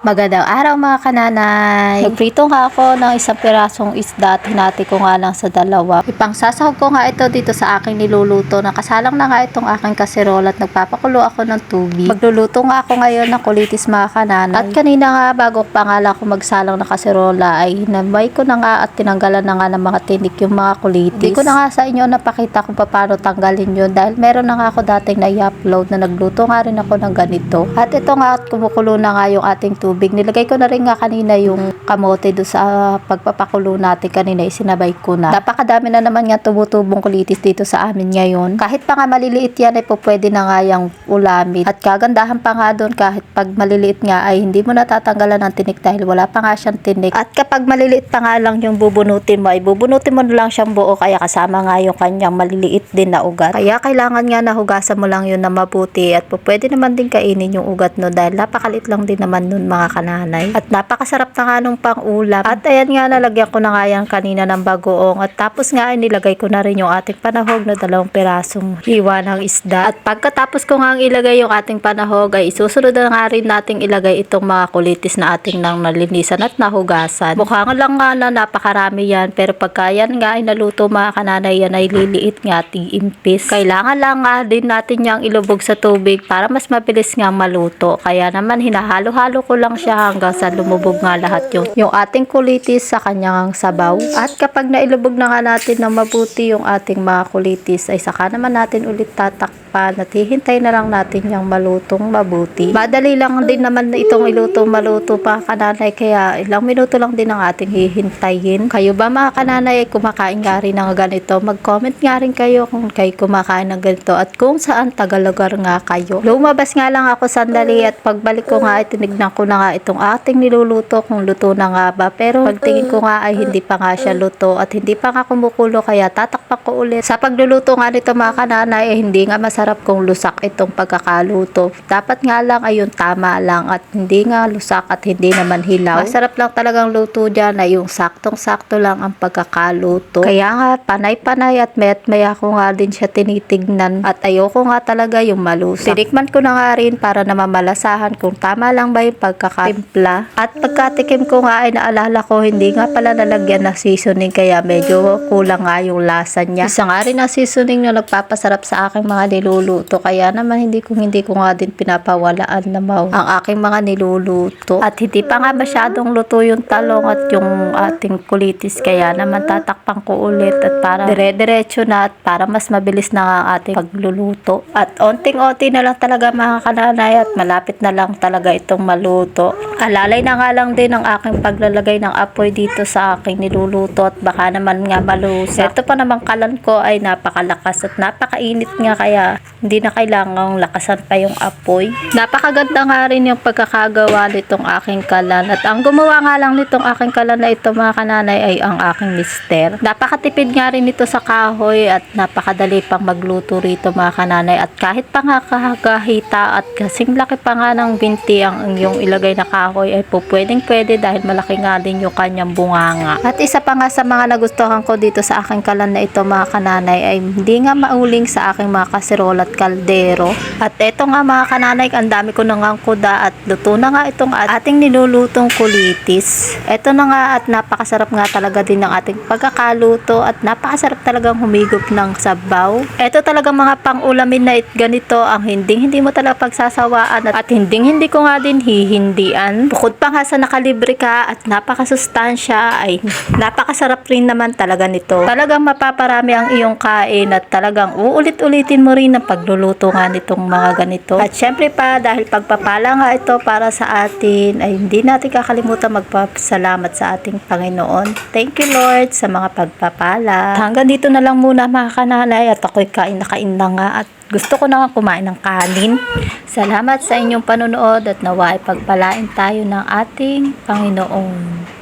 Magandang araw mga kananay. Nagprito nga ako ng isang pirasong isda at hinati ko nga lang sa dalawa. Ipangsasahog ko nga ito dito sa aking niluluto. Nakasalang na nga itong aking kaserola at nagpapakulo ako ng tubig. Magluluto nga ako ngayon ng kulitis mga kananay. At kanina nga bago pa nga lang ako magsalang na kaserola ay hinamay ko na nga at tinanggalan na nga ng mga tinik yung mga kulitis. Hindi ko na nga sa inyo napakita kung paano tanggalin yun dahil meron na nga ako dating na-upload na nagluto nga rin ako ng ganito. At ito nga at kumukulo na nga yung ating tubig. Nilagay ko na rin nga kanina yung kamote do sa pagpapakulo natin kanina isinabay ko na. Napakadami na naman nga tumutubong kulitis dito sa amin ngayon. Kahit pa nga maliliit yan ay po pwede na nga yung ulamin. At kagandahan pa nga doon kahit pag maliliit nga ay hindi mo natatanggalan ng tinik dahil wala pa nga siyang tinik. At kapag maliliit pa nga lang yung bubunutin mo ay bubunutin mo na lang siyang buo kaya kasama nga yung kanyang maliliit din na ugat. Kaya kailangan nga nahugasan mo lang yun na mabuti at po pwede naman din kainin yung ugat no dahil napakalit lang din naman nun mga kananay. At napakasarap na nga nung pang-ulam. At ayan nga nalagyan ko na nga yan kanina ng bagoong at tapos nga ay nilagay ko na rin yung ating panahog na dalawang pirasong hiwa ng isda. At pagkatapos ko nga ilagay yung ating panahog ay isusunod na nga rin nating ilagay itong mga kulitis na ating nang nalinisan at nahugasan. Mukha nga lang nga na napakarami yan pero pagka yan nga ay naluto mga kananay yan ay liliit nga at iimpis. Kailangan lang nga din natin yang ilubog sa tubig para mas mabilis nga maluto. Kaya naman hinahalo-halo ko lang siya hanggang sa lumubog nga lahat yung, yung ating kulitis sa kanyang sabaw. At kapag nailubog na nga natin na mabuti yung ating mga kulitis ay saka naman natin ulit tatakpan at hihintay na lang natin yung malutong mabuti. Madali lang din naman na itong iluto maluto pa kananay kaya ilang minuto lang din ang ating hihintayin. Kayo ba mga kananay ay kumakain nga rin ng ganito? Mag-comment nga rin kayo kung kayo kumakain ng ganito at kung saan tagalugar nga kayo. Lumabas nga lang ako sandali at pagbalik ko nga ay tinignan ko na nga itong ating niluluto kung luto na nga ba. Pero pagtingin ko nga ay hindi pa nga siya luto at hindi pa nga kumukulo kaya tatakpak ko ulit. Sa pagluluto nga nito mga kananay ay hindi nga masarap kung lusak itong pagkakaluto. Dapat nga lang ay yung tama lang at hindi nga lusak at hindi naman hilaw. Masarap lang talagang luto dyan ay yung saktong-sakto lang ang pagkakaluto. Kaya nga panay-panay at mayat maya ko nga din siya tinitignan at ayoko nga talaga yung malusak. Tinikman ko na nga rin para na mamalasahan kung tama lang ba yung pagkakatimpla. At pagkatikim ko nga ay naalala ko hindi nga pala nalagyan ng seasoning kaya medyo kulang nga yung lasa niya. Isa nga rin ang seasoning na nagpapasarap sa aking mga niluluto kaya naman hindi ko hindi ko nga din pinapawalaan na mau ang aking mga niluluto. At hindi pa nga masyadong luto yung talong at yung ating kulitis kaya naman tatakpan ko ulit at para dire-diretso na at para mas mabilis na nga ang ating pagluluto. At onting-onti na lang talaga mga kananay at malapit na lang talaga itong maluto. Alalay na nga lang din ang aking paglalagay ng apoy dito sa aking niluluto at baka naman nga malusak. Ito pa naman kalan ko ay napakalakas at napakainit nga kaya hindi na kailangang lakasan pa yung apoy. Napakaganda nga rin yung pagkakagawa nitong aking kalan at ang gumawa nga lang nitong aking kalan na ito mga kananay ay ang aking mister. Napakatipid nga rin ito sa kahoy at napakadali pang magluto rito mga kananay at kahit pa nga kahagahita at kasing laki pa nga ng binti ang yung ilagay na kahoy ay po pwedeng pwede dahil malaki nga din yung kanyang bunganga. At isa pa nga sa mga nagustuhan ko dito sa aking kalan na ito mga kananay ay hindi nga mauling sa aking mga kaserol at kaldero. At eto nga mga kananay, ang dami ko nang kuda at luto na nga itong ating nilulutong kulitis. Eto na nga at napakasarap nga talaga din ng ating pagkakaluto at napakasarap talagang humigop ng sabaw. Eto talagang mga pang-ulamin na it ganito ang hindi hindi mo talaga pagsasawaan at, at hindi hindi ko nga din hihindian. Bukod pa nga sa nakalibre ka at napakasustansya ay napakasarap rin naman talaga nito. Talagang mapaparami ang iyong kain at talagang uulit-ulitin mo rin ang pagluluto nga nitong mga ganito. At syempre pa dahil pagpapala nga ito para sa atin ay hindi natin kakalimutan magpasalamat sa ating Panginoon. Thank you Lord sa mga pagpapala. Hanggang dito na lang muna mga kanalay at ako'y kain na kain na nga at gusto ko na kumain ng kanin. Salamat sa inyong panonood at nawa ay pagpalain tayo ng ating Panginoon.